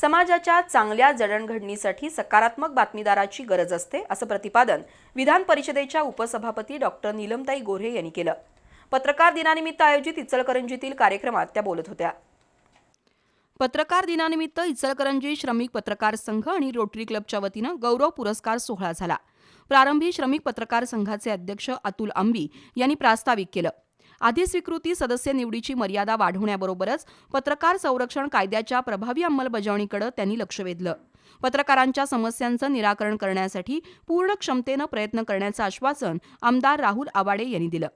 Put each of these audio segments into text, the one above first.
समाजाच्या चांगल्या जडणघडणीसाठी सकारात्मक बातमीदाराची गरज असते असं प्रतिपादन विधान परिषदेच्या उपसभापती डॉक्टर नीलमताई गोऱ्हे यांनी केलं. पत्रकार दिनानिमित्त आयोजित इचलकरंजीतील कार्यक्रमात त्या बोलत होत्या. पत्रकार दिनानिमित्त इचलकरंजी श्रमिक पत्रकार संघ आणि रोटरी क्लबच्या वतीनं गौरव पुरस्कार सोहळा झाला. प्रारंभी श्रमिक पत्रकार संघाचे अध्यक्ष अतुल आंबी यांनी प्रास्ताविक केलं. अधिस्वीकृती सदस्य निवडीची मर्यादा वाढवण्याबरोबरच पत्रकार संरक्षण कायद्याच्या प्रभावी अंमलबजावणीकडे त्यांनी लक्ष वेधलं. पत्रकारांच्या समस्यांचं निराकरण करण्यासाठी पूर्ण क्षमतेनं प्रयत्न करण्याचं आश्वासन आमदार राहुल आवाडे यांनी दिलं.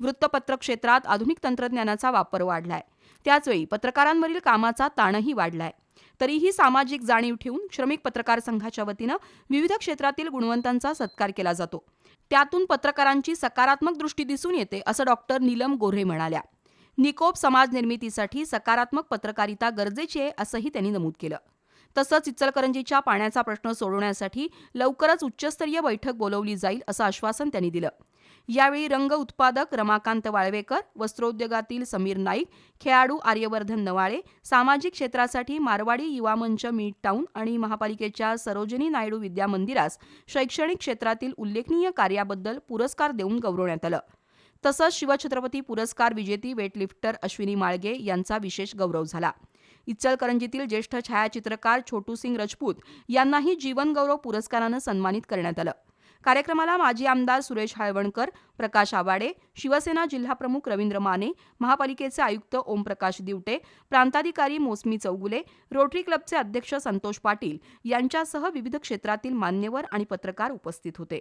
वृत्तपत्र क्षेत्रात आधुनिक तंत्रज्ञानाचा वापर वाढलाय. त्याचवेळी पत्रकारांवरील कामाचा ताणही वाढलाय. तरीही सामाजिक जाणीव ठेवून श्रमिक पत्रकार संघाच्या वतीनं विविध क्षेत्रातील गुणवंतांचा सत्कार केला जातो. त्यातून पत्रकारांची सकारात्मक दृष्टी दिसून येते असं डॉक्टर नीलम गोऱ्हे म्हणाल्या. निकोप समाज निर्मितीसाठी सकारात्मक पत्रकारिता गरजेची आहे असंही त्यांनी नमूद केलं. तसंच इचलकरंजीच्या पाण्याचा प्रश्न सोडवण्यासाठी लवकरच उच्चस्तरीय बैठक बोलवली जाईल असं आश्वासन त्यांनी दिलं. यावेळी रंग उत्पादक रमाकांत वाळवेकर वस्त्रोद्योगातील समीर नाईक खेळाडू आर्यवर्धन नवाळे सामाजिक क्षेत्रासाठी मारवाडी युवा मंच मिड टाऊन आणि महापालिकेच्या सरोजिनी नायडू विद्या मंदिरास शैक्षणिक क्षेत्रातील उल्लेखनीय कार्याबद्दल पुरस्कार देऊन गौरवण्यात आलं. तसंच शिवछत्रपती पुरस्कार विजेती वेटलिफ्टर अश्विनी माळगे यांचा विशेष गौरव झाला. इचलकरंजीतील ज्येष्ठ छायाचित्रकार छोटू सिंग रजपूत यांनाही जीवनगौरव पुरस्कारानं सन्मानित करण्यात आलं. कार्यक्रमाला माजी आमदार सुरेश हाळवणकर प्रकाश आवाडे शिवसेना जिल्हाप्रमुख रवींद्र माने महापालिकेचे आयुक्त ओमप्रकाश दिवटे प्रांताधिकारी मोसमी चौगुले रोटरी क्लबचे अध्यक्ष संतोष पाटील यांच्यासह विविध क्षेत्रातील मान्यवर आणि पत्रकार उपस्थित होते.